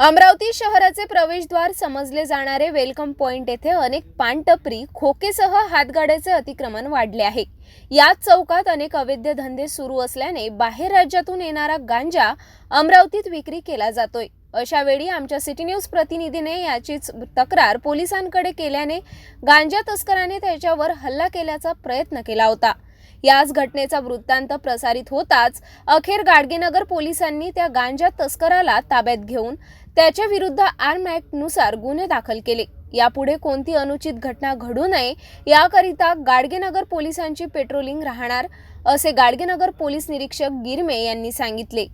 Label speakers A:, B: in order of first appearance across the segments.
A: अमरावती शहराचे प्रवेशद्वार समजले जाणारे वेलकम पॉइंट येथे अनेक पानटपरी खोकेसह हातगाड्याचे अतिक्रमण वाढले आहे. याच चौकात अनेक अवैध धंदे सुरू असल्याने बाहेर राज्यातून येणारा गांजा अमरावतीत विक्री केला जातोय. अशा वेळी आमच्या सिटी न्यूज प्रतिनिधीने याचीच तक्रार पोलिसांकडे केल्याने गांजा तस्कराने त्याच्यावर हल्ला केल्याचा प्रयत्न केला होता. याच घटनेचा वृत्तांत प्रसारित होताच अखेर गाडगेनगर पोलिसांनी त्या गांजा तस्कराला ताब्यात घेऊन त्याच्या विरुद्ध आर्मनुसार गुन्हे दाखल केले. यापुढे कोणती अनुचित घटना घडू नये याकरिता गाडगेनगर पोलिसांची पेट्रोलिंग राहणार असे गाडगेनगर पोलीस निरीक्षक गिरमे यांनी सांगितले.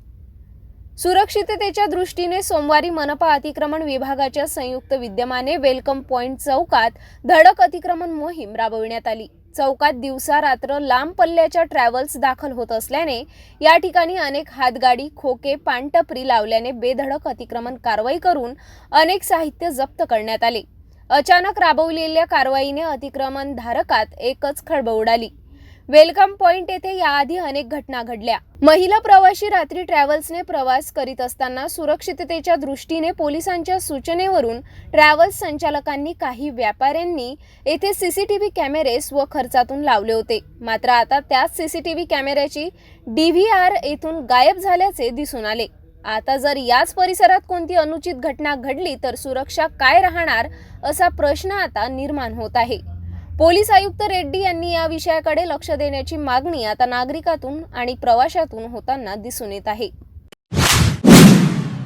A: सुरक्षिततेच्या दृष्टीने सोमवारी मनपा अतिक्रमण विभागाच्या संयुक्त विद्यमाने वेलकम पॉइंट चौकात धडक अतिक्रमण मोहीम राबविण्यात आली. चौकात दिवसा रात्र लांब पल्ल्याच्या ट्रॅव्हल्स दाखल होत असल्याने या ठिकाणी अनेक हातगाडी खोके पानटपरी लावल्याने बेधडक अतिक्रमण कारवाई करून अनेक साहित्य जप्त करण्यात आले. अचानक राबवलेल्या कारवाईने अतिक्रमण धारकात एकच खळबळ उडाली. वेलकम पॉइंट येथे याआधी अनेक घटना घडल्या. महिला प्रवाशी रात्री ट्रॅव्हल्सने प्रवास करीत असताना सुरक्षिततेच्या दृष्टीने पोलिसांच्या सूचनेवरून ट्रॅव्हल्स संचालकांनी काही व्यापाऱ्यांनी येथे सीसीटीव्ही कॅमेरे स्वखर्चातून लावले होते. मात्र आता त्याच सीसीटीव्ही कॅमेऱ्याची डीव्हीआर येथून गायब झाल्याचे दिसून आले. आता जर याच परिसरात कोणती अनुचित घटना घडली तर सुरक्षा काय राहणार असा प्रश्न आता निर्माण होत आहे. पोलीस आयुक्त रेड्डी यांनी या विषयाकडे लक्ष देण्याची मागणी आता नागरिकातून आणि प्रवाशातून होताना दिसून येत आहे.